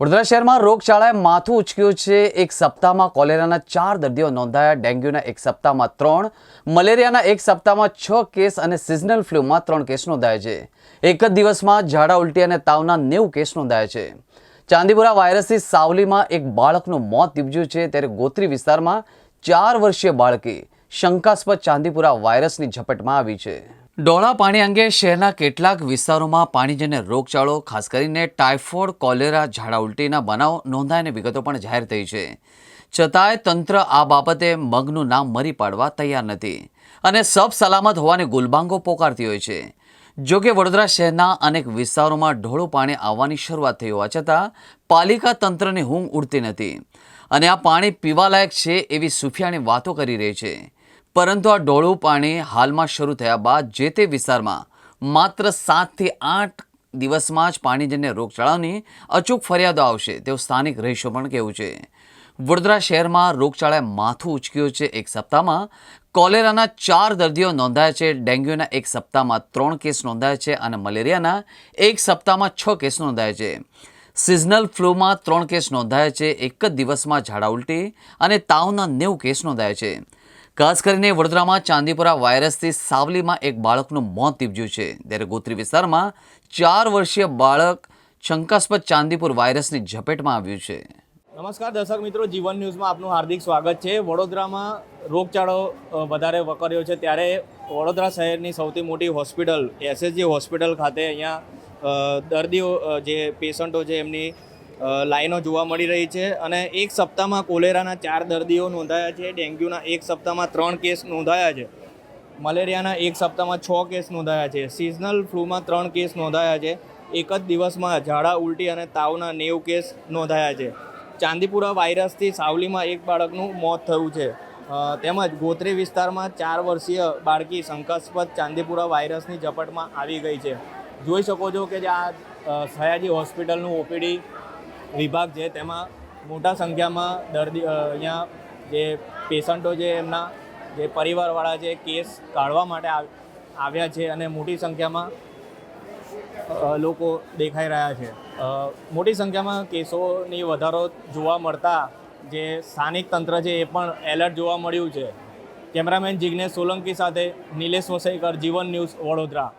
વડોદરા શહેરમાં રોગચાળાએ માથું ઉચક્યું છે. એક સપ્તાહમાં કોલેરાના ચાર દર્દીઓ નોંધાયા. ડેન્ગ્યુના એક સપ્તાહમાં ત્રણ, મલેરિયાના એક સપ્તાહમાં છ કેસ અને સિઝનલ ફ્લૂમાં ત્રણ કેસ નોંધાયા છે. એક જ દિવસમાં ઝાડા ઉલટી અને તાવના નેવું કેસ નોંધાયા છે. ચાંદીપુરા વાયરસથી સાવલીમાં એક બાળકનું મોત નીપજ્યું છે. ત્યારે ગોત્રી વિસ્તારમાં ચાર વર્ષીય બાળકી શંકાસ્પદ ચાંદીપુરા વાયરસની ઝપટમાં આવી છે. ડોળા પાણી અંગે શહેરના કેટલાક વિસ્તારોમાં પાણીજન્ય રોગચાળો, ખાસ કરીને ટાઇફોઇડ, કોલેરા, ઝાડા ઉલટીના બનાવ નોંધાયની વિગતો પણ જાહેર થઈ છે. છતાંય તંત્ર આ બાબતે મગનું નામ મરી પાડવા તૈયાર નથી અને સબ સલામત હોવાની ગુલબાંગો પોકારતી હોય છે. જો કે વડોદરા શહેરના અનેક વિસ્તારોમાં ઢોળું પાણી આવવાની શરૂઆત થઈ હોવા છતાં પાલિકા તંત્રની ઊંઘ ઉડતી નથી અને આ પાણી પીવાલાયક છે એવી સુફિયાની વાતો કરી રહી છે. પરંતુ આ ડોળું પાણી હાલમાં શરૂ થયા બાદ જે તે વિસ્તારમાં માત્ર સાતથી આઠ દિવસમાં જ પાણીજન્ય રોગચાળાની અચૂક ફરિયાદો આવશે, તેવું સ્થાનિક રહીશો પણ કહેવું છે. વડોદરા શહેરમાં રોગચાળાએ માથું ઉચક્યું છે એક સપ્તાહમાં. કોલેરાના ચાર દર્દીઓ નોંધાયા છે, ડેન્ગ્યુના એક સપ્તાહમાં ત્રણ કેસ નોંધાયા છે અને મલેરિયાના એક સપ્તાહમાં છ કેસ નોંધાયા છે. સિઝનલ ફ્લૂમાં ત્રણ કેસ નોંધાયા છે, એક જ દિવસમાં ઝાડા ઉલટી અને તાવના નેવું કેસ નોંધાયા છે. ખાસ કરીને વડોદરામાં ચાંદીપુરા વાયરસથી સાવલીમાં એક બાળકનું મોત નીપજ્યું છે. ત્યારે ગોત્રી વિસ્તારમાં ચાર વર્ષીય બાળક શંકાસ્પદ ચાંદીપુર વાયરસની ઝપેટમાં આવ્યું છે. નમસ્કાર દર્શક મિત્રો, જીવન ન્યૂઝમાં આપનું હાર્દિક સ્વાગત છે. વડોદરામાં રોગચાળો વધારે વકર્યો છે ત્યારે વડોદરા શહેરની સૌથી મોટી હોસ્પિટલ એસએસજી હોસ્પિટલ ખાતે અહીંયા દર્દીઓ જે પેશન્ટો છે એમની લાઈનો જોવા મળી રહી છે અને એક સપ્તાહમાં કોલેરાના ચાર દર્દીઓ નોંધાયા છે, ડેન્ગ્યુના એક સપ્તાહમાં ત્રણ કેસ નોંધાયા છે, મલેરિયાના એક સપ્તાહમાં છ કેસ નોંધાયા છે, સિઝનલ ફ્લૂમાં ત્રણ કેસ નોંધાયા છે, એક જ દિવસમાં ઝાડા ઉલટી અને તાવના નેવું કેસ નોંધાયા છે. ચાંદીપુરા વાયરસથી સાવલીમાં એક બાળકનું મોત થયું છે. તેમજ ગોત્રી વિસ્તારમાં ચાર વર્ષીય બાળકી શંકાસ્પદ ચાંદીપુરા વાયરસની ઝપટમાં આવી ગઈ છે. જોઈ શકો છો કે જે આ સયાજી હોસ્પિટલનું ઓપીડી વિભાગ છે, તેમાં મોટા સંખ્યામાં દર્દી અહીંયા જે પેશન્ટો છે, એમના જે પરિવારવાળા છે, કેસ કાઢવા માટે આવ- આવ્યા છે અને મોટી સંખ્યામાં લોકો દેખાઈ રહ્યા છે. મોટી સંખ્યામાં કેસોની વધારો જોવા મળતા જે સ્થાનિક તંત્ર છે, એ પણ એલર્ટ જોવા મળ્યું છે. કેમેરામેન જિગ્નેશ સોલંકી સાથે નિલેશ વસઈકર જીવન ન્યૂઝ વડોદરા.